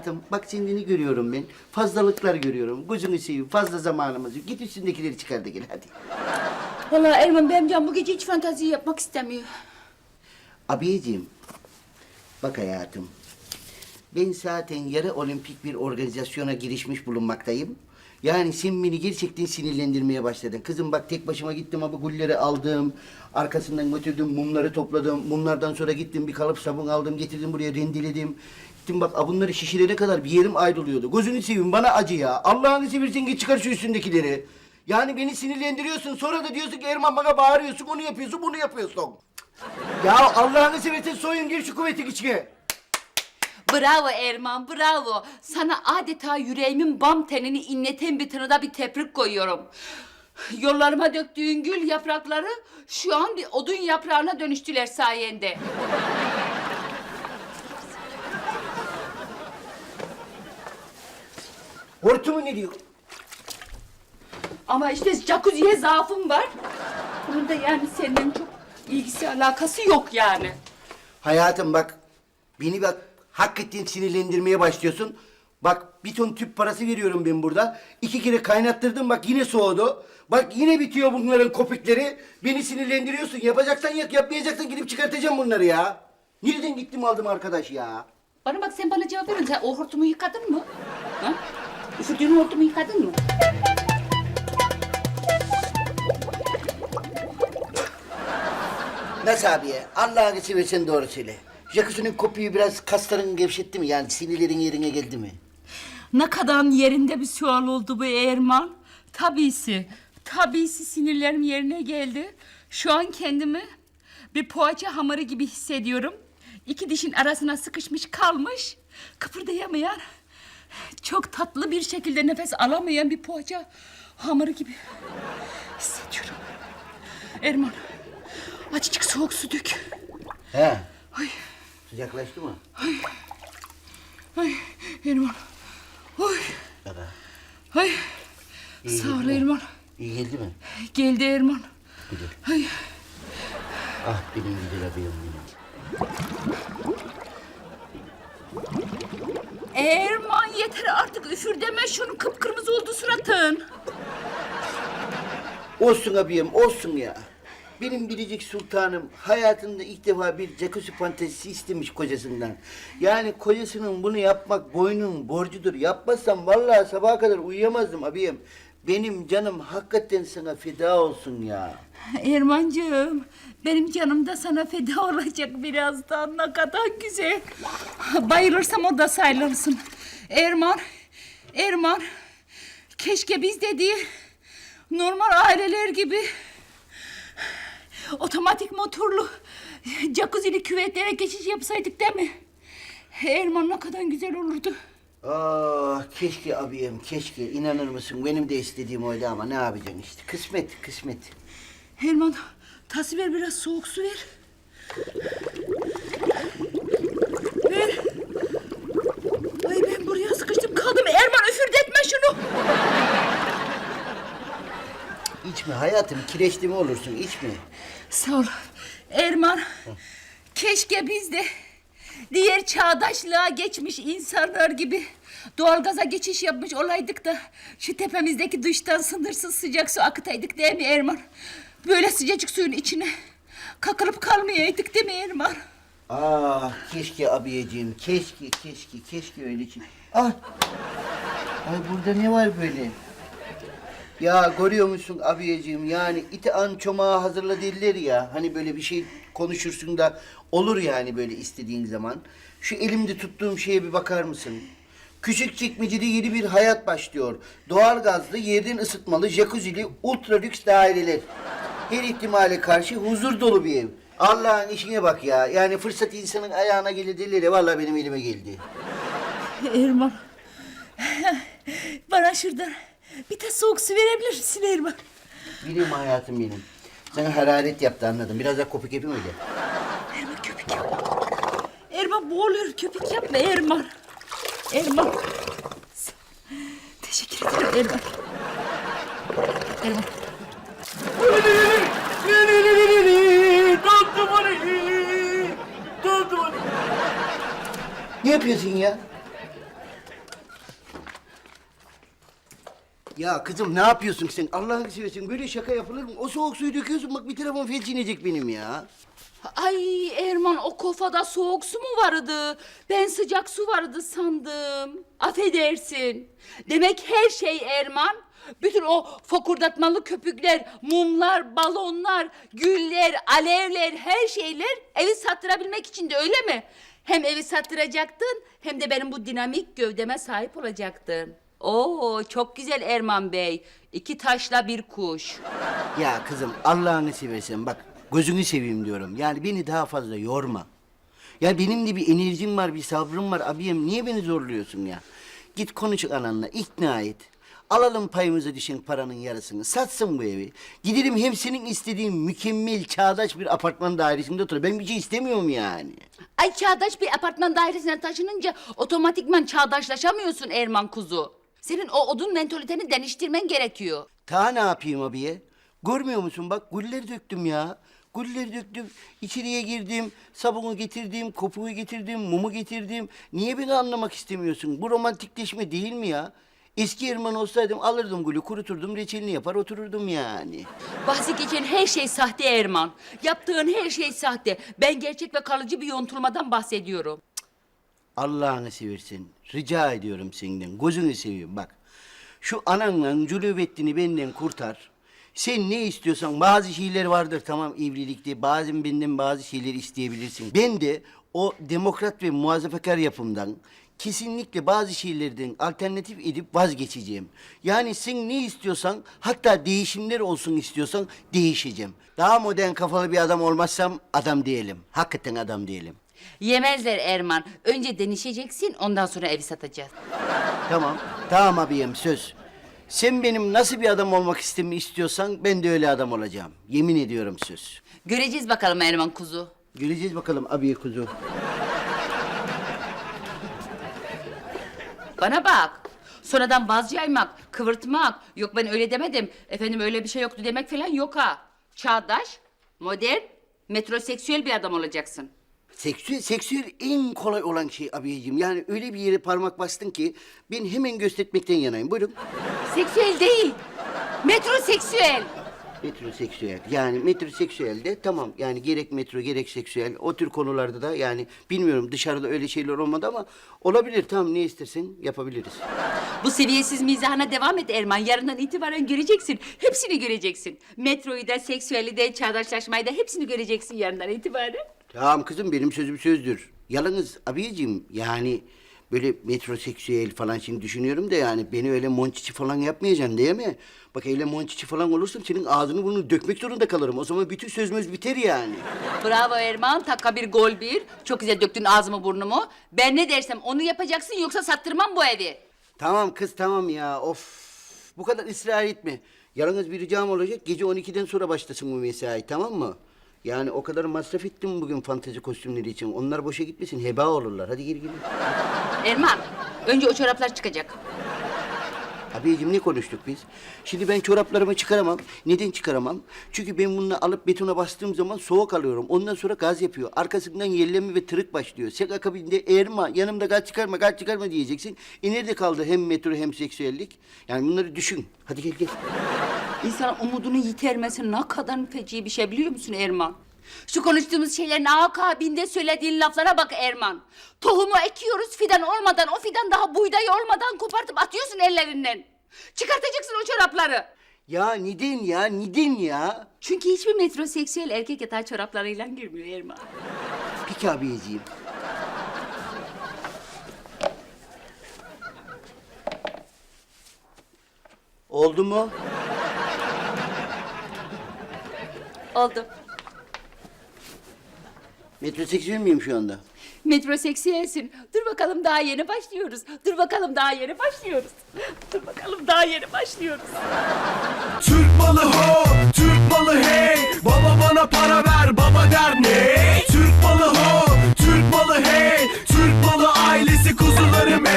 hayatım bak kendini görüyorum ben. Fazlalıklar görüyorum. Gözünü seveyim fazla zamanımız yok. Git üstündekileri çıkar da gel hadi. Vallahi Erman benim canım bu gece hiç fantazi yapmak istemiyor. Abiyeciğim, bak hayatım. Ben zaten yarı olimpik bir organizasyona girişmiş bulunmaktayım. Yani sen beni gerçekten sinirlendirmeye başladın. Kızım bak tek başıma gittim abi gulleri aldım. Arkasından götürdüm mumları topladım. Mumlardan sonra gittim bir kalıp sabun aldım getirdim buraya rendeledim. Gittim bak a bunları şişirene kadar bir yerim ayrılıyordu. Gözünü seveyim bana acı ya. Allah'ını seversen git çıkar şu üstündekileri. Yani beni sinirlendiriyorsun sonra da diyorsun ki Erman bana bağırıyorsun onu yapıyorsun bunu yapıyorsun. Ya Allah'ını seversen soyun gir şu kuvvetin içine. Bravo Erman, bravo. Sana adeta yüreğimin bam tenini inleten bir tınıda bir tebrik koyuyorum. Yollarıma döktüğün gül yaprakları şu an bir odun yaprağına dönüştüler sayende. Hortumu ne diyor? Ama işte jacuzziye zaafım var. Bunun da yani senden çok ilgisi alakası yok yani. Hayatım bak, beni bak hakikaten sinirlendirmeye başlıyorsun. Bak bir ton tüp parası veriyorum ben burada. İki kere kaynattırdım bak yine soğudu. Bak yine bitiyor bunların kopikleri. Beni sinirlendiriyorsun. Yapacaksan yak, yapmayacaksan gidip çıkartacağım bunları ya. Nereden gittim aldım arkadaş ya? Bana bak sen bana cevap verin. Sen o hortumu yıkadın mı? Ha? Üfürdüğün hortumu yıkadın mı? Nasıl abiye? Allah'ını seversen doğru söyle. Jacuzzi'nin kopuyu biraz kasların gevşetti mi? Yani sinirlerin yerine geldi mi? Ne kadar yerinde bir sual oldu bu Erman. Tabisi, tabisi sinirlerim yerine geldi. Şu an kendimi bir poğaça hamuru gibi hissediyorum. İki dişin arasına sıkışmış kalmış, kıpırdayamayan, çok tatlı bir şekilde nefes alamayan bir poğaça hamuru gibi hissediyorum. Erman, azıcık soğuk su dök. He. Ay, Sıcaklaştı mı? ay Erman. Oy, Baba. ay. İyi Sağ ol mi? Erman. İyi geldi mi? Geldi Erman. Güzel. Ay. Ah benim güzel abiyim benim. Erman yeter artık üfür deme şunu kıpkırmızı oldu suratın. Olsun abiyim, olsun ya. Benim biricik sultanım hayatında ilk defa bir jacuzzi fantezisi istemiş kocasından. Yani kocasının bunu yapmak boynun borcudur. Yapmazsam vallahi sabaha kadar uyuyamazdım abiyim. Benim canım hakikaten sana feda olsun ya. Ermancığım benim canım da sana feda olacak birazdan ne kadar güzel. Bayılırsam o da sayılırsın. Erman, Erman keşke biz de değil normal aileler gibi otomatik motorlu jacuzzi'li küvetlere geçiş yapsaydık değil mi? Erman ne kadar güzel olurdu. Ah keşke abiyim keşke inanır mısın benim de istediğim oydu ama ne yapacaksın işte kısmet kısmet. Erman tası ver biraz soğuk su ver. Ver. Ay ben buraya sıkıştım kaldım. Erman üfürdetme şunu. İçme hayatım kireçli mi olursun içme. Sağ ol. Erman keşke biz de diğer çağdaşlığa geçmiş insanlar gibi doğalgaza geçiş yapmış olaydık da şu tepemizdeki duştan sınırsız sıcak su akıtaydık değil mi Erman? Böyle sıcacık suyun içine kakılıp kalmayaydık değil mi Erman? Ah keşke abiyeciğim keşke keşke keşke öyle için. Ah. Ay burada ne var böyle? Ya görüyor musun abiyeciğim yani iti an çomağı hazırla derler ya. Hani böyle bir şey konuşursun da olur yani böyle istediğin zaman. Şu elimde tuttuğum şeye bir bakar mısın? Küçük çekmecede yeni bir hayat başlıyor. Doğal gazlı, yerden ısıtmalı, jacuzzi'li, ultra lüks daireler. Her ihtimale karşı huzur dolu bir ev. Allah'ın işine bak ya. Yani fırsat insanın ayağına gelir derler ya. Vallahi benim elime geldi. Erman. Bana şuradan bir de soğuk su verebilir misin Erman? Bileyim hayatım benim. Sana hararet yaptı anladım. Biraz daha kopuk yapayım öyle. Erman köpük yapma. Erman boğuluyor köpük yapma Erman. Erman. Teşekkür ederim Erman. Erman. Ne yapıyorsun ya? Ya kızım ne yapıyorsun sen? Allah'ını seversen böyle şaka yapılır mı? O soğuk suyu döküyorsun bak bir tarafım felç benim ya. Ay Erman o kofada soğuk su mu vardı? Ben sıcak su vardı sandım. Affedersin. Demek her şey Erman. Bütün o fokurdatmalı köpükler, mumlar, balonlar, güller, alevler, her şeyler evi sattırabilmek için de öyle mi? Hem evi sattıracaktın hem de benim bu dinamik gövdeme sahip olacaktın. Oo çok güzel Erman Bey. İki taşla bir kuş. Ya kızım Allah'ını seversen bak gözünü seveyim diyorum. Yani beni daha fazla yorma. Ya benim de bir enerjim var, bir sabrım var abiyim. Niye beni zorluyorsun ya? Git konuş ananla, ikna et. Alalım payımıza düşen paranın yarısını. Satsın bu evi. Gidelim hem senin istediğin mükemmel, çağdaş bir apartman dairesinde otur. Ben bir şey istemiyorum yani. Ay çağdaş bir apartman dairesine taşınınca otomatikman çağdaşlaşamıyorsun Erman kuzu. Senin o odun mentaliteni değiştirmen gerekiyor. Ta ne yapayım abiye? Görmüyor musun bak güller döktüm ya. Güller döktüm. İçeriye girdim. Sabunu getirdim. Kopuğu getirdim. Mumu getirdim. Niye beni anlamak istemiyorsun? Bu romantikleşme değil mi ya? Eski Erman olsaydım alırdım gülü kuruturdum reçelini yapar otururdum yani. Bahsi geçen her şey sahte Erman. Yaptığın her şey sahte. Ben gerçek ve kalıcı bir yontulmadan bahsediyorum. Allah'ını seversen rica ediyorum senden gözünü seveyim bak. Şu ananla cülübettini benden kurtar. Sen ne istiyorsan bazı şeyler vardır tamam evlilikte. Bazen benden bazı şeyleri isteyebilirsin. Ben de o demokrat ve muhafazakar yapımdan kesinlikle bazı şeylerden alternatif edip vazgeçeceğim. Yani sen ne istiyorsan hatta değişimler olsun istiyorsan değişeceğim. Daha modern kafalı bir adam olmazsam adam değilim. Hakikaten adam değilim. Yemezler Erman. Önce denişeceksin ondan sonra evi satacağız. Tamam. Tamam abiyim söz. Sen benim nasıl bir adam olmak istemi istiyorsan ben de öyle adam olacağım. Yemin ediyorum söz. Göreceğiz bakalım Erman kuzu. Göreceğiz bakalım abiye kuzu. Bana bak. Sonradan vaz yaymak, kıvırtmak. Yok ben öyle demedim. Efendim öyle bir şey yoktu demek falan yok ha. Çağdaş, modern, metroseksüel bir adam olacaksın. Seksüel, seksüel en kolay olan şey abiyeciğim. Yani öyle bir yere parmak bastın ki ben hemen göstermekten yanayım. Buyurun. Seksüel değil. Metroseksüel. Metroseksüel. Yani metroseksüel de tamam. Yani gerek metro gerek seksüel. O tür konularda da yani bilmiyorum dışarıda öyle şeyler olmadı ama olabilir. Tamam ne istersen yapabiliriz. Bu seviyesiz mizahına devam et Erman. Yarından itibaren göreceksin. Hepsini göreceksin. Metroyu da, seksüeli de, çağdaşlaşmayı da hepsini göreceksin yarından itibaren. Tamam kızım benim sözüm sözdür. Yalnız abiyeciğim yani böyle metroseksüel falan şimdi düşünüyorum da yani beni öyle monçiçi falan yapmayacaksın değil mi? Bak öyle monçiçi falan olursam senin ağzını bunu dökmek zorunda kalırım. O zaman bütün sözümüz biter yani. Bravo Erman. Takka bir gol bir. Çok güzel döktün ağzımı burnumu. Ben ne dersem onu yapacaksın yoksa sattırmam bu evi. Tamam kız tamam ya of. Bu kadar ısrar etme. Yalnız bir ricam olacak gece 12'den sonra başlasın bu mesai tamam mı? Yani o kadar masraf ettim bugün fantezi kostümleri için. Onlar boşa gitmesin, heba olurlar. Hadi gir gir. Erman, önce o çoraplar çıkacak. Abiciğim ne konuştuk biz? Şimdi ben çoraplarımı çıkaramam. Neden çıkaramam? Çünkü ben bununla alıp betona bastığım zaman soğuk alıyorum. Ondan sonra gaz yapıyor. Arkasından yelleme ve tırık başlıyor. Sen akabinde eğerma, yanımda gaz çıkarma, gaz çıkarma diyeceksin. E nerede kaldı hem metro hem seksüellik? Yani bunları düşün. Hadi gel gel. İnsan umudunu yitirmesi ne kadar feci bir şey biliyor musun Erman? Şu konuştuğumuz şeylerin akabinde söylediğin laflara bak Erman. Tohumu ekiyoruz fidan olmadan, o fidan daha buğday olmadan kopartıp atıyorsun ellerinden. Çıkartacaksın o çorapları. Ya neden ya, neden ya? Çünkü hiçbir metroseksüel erkek yatağa çoraplarıyla girmiyor Erman. Peki abiciğim. Oldu mu? Oldu. Metroseksüel miyim şu anda? Metroseksüelsin. Dur bakalım daha yeni başlıyoruz. Dur bakalım daha yeni başlıyoruz. Dur bakalım daha yeni başlıyoruz. Türk malı ho, Türk malı hey. Baba bana para ver, baba der ne? Türk malı ho, Türk malı hey. Türk malı ailesi kuzuları